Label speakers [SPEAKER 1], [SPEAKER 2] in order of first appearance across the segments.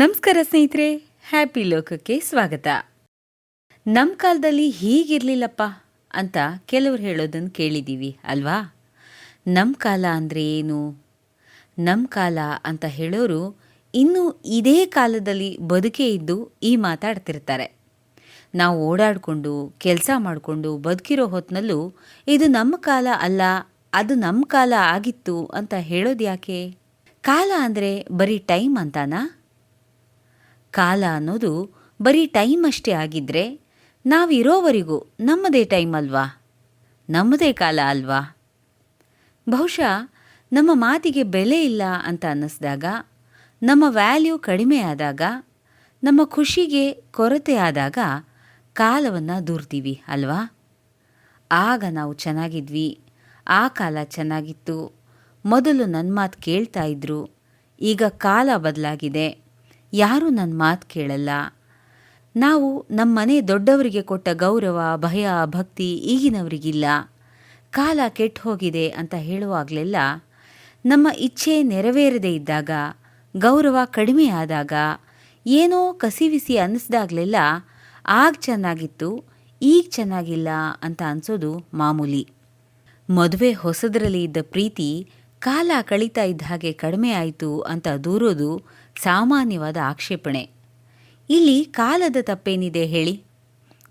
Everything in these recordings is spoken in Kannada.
[SPEAKER 1] ನಮಸ್ಕಾರ ಸ್ನೇಹಿತರೆ, ಹ್ಯಾಪಿ ಲೋಕಕ್ಕೆ ಸ್ವಾಗತ. ನಮ್ಮ ಕಾಲದಲ್ಲಿ ಹೀಗಿರ್ಲಿಲ್ಲಪ್ಪ ಅಂತ ಕೆಲವ್ರು ಹೇಳೋದನ್ನು ಕೇಳಿದ್ದೀವಿ ಅಲ್ವಾ? ನಮ್ಮ ಕಾಲ ಅಂದರೆ ಏನು? ನಮ್ಮ ಕಾಲ ಅಂತ ಹೇಳೋರು ಇನ್ನೂ ಇದೇ ಕಾಲದಲ್ಲಿ ಬದುಕೇ ಇದ್ದು ಈ ಮಾತಾಡ್ತಿರ್ತಾರೆ. ನಾವು ಓಡಾಡಿಕೊಂಡು, ಕೆಲಸ ಮಾಡಿಕೊಂಡು ಬದುಕಿರೋ ಹೊತ್ತಿನಲ್ಲೂ ಇದು ನಮ್ಮ ಕಾಲ ಅಲ್ಲ, ಅದು ನಮ್ಮ ಕಾಲ ಆಗಿತ್ತು ಅಂತ ಹೇಳೋದು ಯಾಕೆ ಕಾಲ ಅಂದರೆ ಬರೀ ಟೈಮ್ ಅಂತಾನಾ? ಕಾಲ ಅನ್ನೋದು ಬರೀ ಟೈಮ್ ಅಷ್ಟೇ ಆಗಿದ್ರೆ ನಾವಿರೋವರೆಗೂ ನಮ್ಮದೇ ಟೈಮ್ ಅಲ್ವಾ? ನಮ್ಮದೇ ಕಾಲ ಅಲ್ವಾ? ಬಹುಶಃ ನಮ್ಮ ಮಾತಿಗೆ ಬೆಲೆ ಇಲ್ಲ ಅಂತ ಅನ್ನಿಸ್ದಾಗ, ನಮ್ಮ ವ್ಯಾಲ್ಯೂ ಕಡಿಮೆ ಆದಾಗ, ನಮ್ಮ ಖುಷಿಗೆ ಕೊರತೆ ಆದಾಗ ಕಾಲವನ್ನು ದೂರ್ತೀವಿ ಅಲ್ವಾ? ಆಗ ನಾವು ಚೆನ್ನಾಗಿದ್ವಿ, ಆ ಕಾಲ ಚೆನ್ನಾಗಿತ್ತು. ಮೊದಲು ನನ್ನ ಮಾತು ಕೇಳ್ತಾ ಇದ್ರು, ಈಗ ಕಾಲ ಬದಲಾಗಿದೆ. ಯಾರೂ ನನ್ನ ಮಾತು ಕೇಳಲ್ಲ. ನಾವು ನಮ್ಮನೆ ದೊಡ್ಡವರಿಗೆ ಕೊಟ್ಟ ಗೌರವ, ಭಯ, ಭಕ್ತಿ ಈಗಿನವರಿಗಿಲ್ಲ. ಕಾಲ ಕೆಟ್ಟು ಹೋಗಿದೆ ಅಂತ ಹೇಳುವಾಗಲೆಲ್ಲ ನಮ್ಮ ಇಚ್ಛೆ ನೆರವೇರದೇ ಇದ್ದಾಗ, ಗೌರವ ಕಡಿಮೆ ಆದಾಗ, ಏನೋ ಕಸಿವಿಸಿ ಅನ್ನಿಸ್ದಾಗಲೆಲ್ಲ ಆಗ ಚೆನ್ನಾಗಿತ್ತು, ಈಗ ಚೆನ್ನಾಗಿಲ್ಲ ಅಂತ ಅನ್ಸೋದು ಮಾಮೂಲಿ. ಮದುವೆ ಹೊಸದರಲ್ಲಿ ಇದ್ದ ಪ್ರೀತಿ ಕಾಲ ಕಳೀತಾ ಇದ್ದ ಹಾಗೆ ಕಡಿಮೆ ಆಯಿತು ಅಂತ ದೂರೋದು ಸಾಮಾನ್ಯವಾದ ಆಕ್ಷೇಪಣೆ. ಇಲ್ಲಿ ಕಾಲದ ತಪ್ಪೇನಿದೆ ಹೇಳಿ?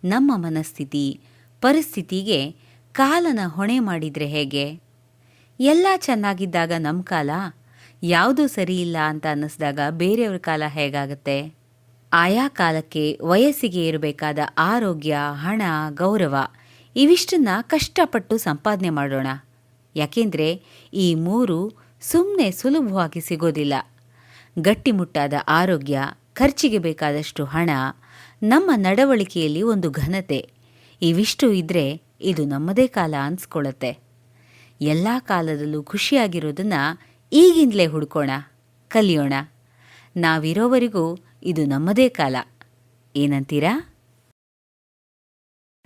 [SPEAKER 1] ನಮ್ಮ ಮನಸ್ಥಿತಿ, ಪರಿಸ್ಥಿತಿಗೆ ಕಾಲನ ಹೊಣೆ ಮಾಡಿದರೆ ಹೇಗೆ? ಎಲ್ಲ ಚೆನ್ನಾಗಿದ್ದಾಗ ನಮ್ಮ ಕಾಲ, ಯಾವುದೂ ಸರಿಯಿಲ್ಲ ಅಂತ ಅನ್ನಿಸ್ದಾಗ ಬೇರೆಯವ್ರ ಕಾಲ ಹೇಗಾಗತ್ತೆ? ಆಯಾ ಕಾಲಕ್ಕೆ ವಯಸ್ಸಿಗೆ ಇರಬೇಕಾದ ಆರೋಗ್ಯ, ಹಣ, ಗೌರವ, ಇವಿಷ್ಟನ್ನ ಕಷ್ಟಪಟ್ಟು ಸಂಪಾದನೆ ಮಾಡೋಣ. ಯಾಕೆಂದರೆ ಈ ಮೂರು ಸುಮ್ಮನೆ ಸುಲಭವಾಗಿ ಸಿಗೋದಿಲ್ಲ. ಗಟ್ಟಿಮುಟ್ಟಾದ ಆರೋಗ್ಯ, ಖರ್ಚಿಗೆ ಬೇಕಾದಷ್ಟು ಹಣ, ನಮ್ಮ ನಡವಳಿಕೆಯಲ್ಲಿ ಒಂದು ಘನತೆ. ಇವಿಷ್ಟು ಇದ್ದರೆ ಇದು ನಮ್ಮದೇ ಕಾಲ ಅನ್ಸ್ಕೊಳ್ಳುತ್ತೆ ಎಲ್ಲ ಕಾಲದಲ್ಲೂ ಖುಷಿಯಾಗಿರೋದನ್ನ ಈಗಿಂದಲೇ ಹುಡ್ಕೋಣ, ಕಲಿಯೋಣ. ನಾವಿರೋವರೆಗೂ ಇದು ನಮ್ಮದೇ ಕಾಲ. ಏನಂತೀರಾ?